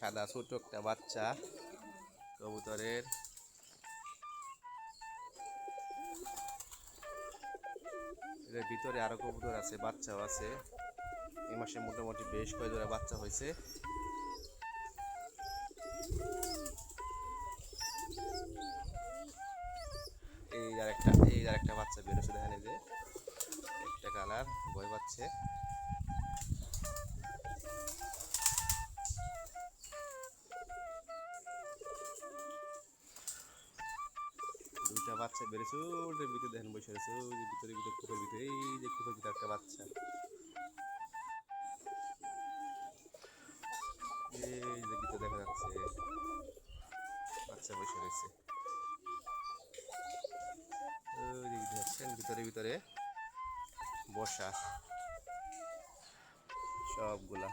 সাদা ছোট একটা বাচ্চা কবুতরের। ভিতরে আরও কবুতর আছে, বাচ্চাও আছে। এই মাসে মোটামুটি বেশ কয় জোড়া বাচ্চা হয়েছে। এই আর একটা, এই আর একটা বাচ্চা বেরোছে দেখেন যে। একটা কালার, ভয় পাচ্ছে। বাচ্চা বেরোছে ওদের ভিতরে দেখেন বসে রয়েছে, ওই যে ভিতরে ভিতরে কুপের ভিতরে, এই যে কুপের ভিতরে একটা বাচ্চা। এই যে ভিতরে দেখা যাচ্ছে, বাচ্চা বসে রয়েছে। ওই যে দেখছেন ভিতরে ভিতরে বসা। সবগুলা।